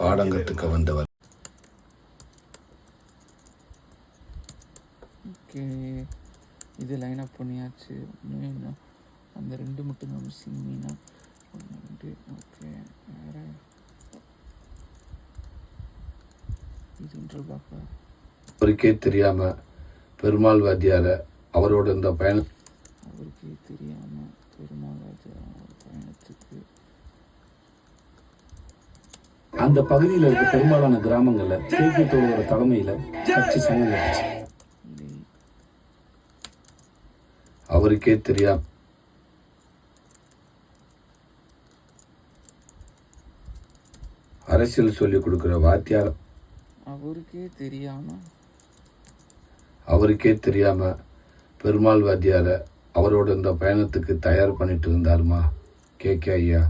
பாடம் கற்றுக்க வந்தவர். ஓகே. இது லைன் அப் பண்ணியாச்சு. இன்னும் அந்த ரெண்டு மட்டும் தான் மிஸ்ஸிங் மீனா? ஒன்று ரெண்டு ஓகே வேறு? இது இன்டர் பாப்பா அவருக்கே தெரியாம பெருமாள் வாத்தியார அவரோட இந்த பயணம் அவருக்கே தெரியாமல் பெருமாள் ராஜா பயணத்துக்கு அந்த பகுதியில் இருக்க பெரும்பாலான கிராமங்களில் கேகே தோழரோட தலைமையில் கட்சி சங்கம் இல்லை அவருக்கே தெரியாம அரசியல் சொல்லிக் கொடுக்குற வாத்தியார். அவருக்கே தெரியாமல் அவருக்கே தெரியாம பெருமாள் வாத்தியார அவரோட இந்த பயணத்துக்கு தயார் பண்ணிட்டு இருந்தாருமா? கே கே ஐயா.